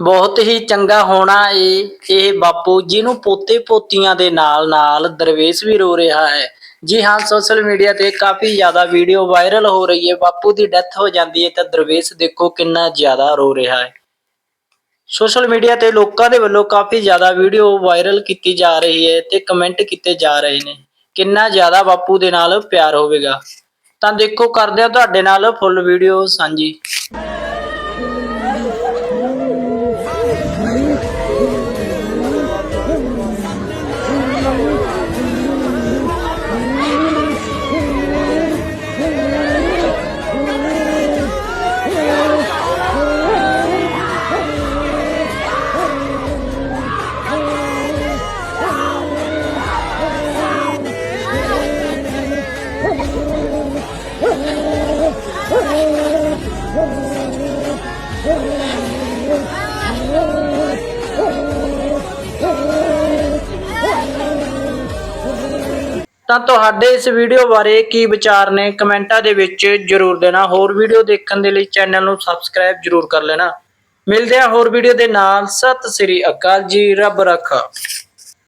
ਬਹੁਤ ਹੀ ਚੰਗਾ ਹੋਣਾ ਏ, ਇਹ ਬਾਪੂ, ਜਿਹਨੂੰ ਪੋਤੇ ਪੋਤੀਆਂ ਦੇ ਨਾਲ ਨਾਲ ਦਰਵੇਸ਼ ਵੀ ਰੋ ਰਿਹਾ ਹੈ। ਜੀ ਹਾਂ ਸੋਸ਼ਲ ਮੀਡੀਆ ਤੇ ਕਾਫੀ ਜ਼ਿਆਦਾ ਵੀਡੀਓ ਵਾਇਰਲ ਹੋ ਰਹੀ ਹੈ। ਬਾਪੂ ਦੀ ਡੈਥ ਹੋ ਜਾਂਦੀ ਹੈ ਤਾਂ ਦਰਵੇਸ਼ ਦੇਖੋ ਕਿੰਨਾ ਜ਼ਿਆਦਾ ਰੋ ਰਿਹਾ ਹੈ। ਸੋਸ਼ਲ ਮੀਡੀਆ ਤੇ ਲੋਕਾਂ ਦੇ ਵੱਲੋਂ ਕਾਫੀ ਜ਼ਿਆਦਾ ਵੀਡੀਓ ਵਾਇਰਲ ਕੀਤੀ ਜਾ ਰਹੀ ਹੈ ਤੇ ਕਮੈਂਟ ਕੀਤੇ ਜਾ ਰਹੇ ਨੇ। ਕਿੰਨਾ ਜ਼ਿਆਦਾ ਬਾਪੂ ਦੇ ਨਾਲ ਪਿਆਰ ਹੋਵੇਗਾ। ਤਾਂ ਦੇਖੋ, ਕਰਦੇ ਆ ਤੁਹਾਡੇ ਨਾਲ ਫੁੱਲ ਵੀਡੀਓ ਸਾਂਝੀ। ਤਾਂ ਤੁਹਾਡੇ ਇਸ ਵੀਡੀਓ ਬਾਰੇ ਕੀ ਵਿਚਾਰ ਨੇ ਕਮੈਂਟਾਂ ਦੇ ਵਿੱਚ ਜਰੂਰ ਦੇਣਾ। ਹੋਰ ਵੀਡੀਓ ਦੇਖਣ ਦੇ ਲਈ ਚੈਨਲ ਨੂੰ ਸਬਸਕ੍ਰਾਈਬ ਜਰੂਰ ਕਰ ਲੈਣਾ। ਮਿਲਦੇ ਆ ਹੋਰ ਵੀਡੀਓ ਦੇ ਨਾਲ। ਸਤਿ ਸ੍ਰੀ ਅਕਾਲ ਜੀ। ਰੱਬ ਰੱਖਾ।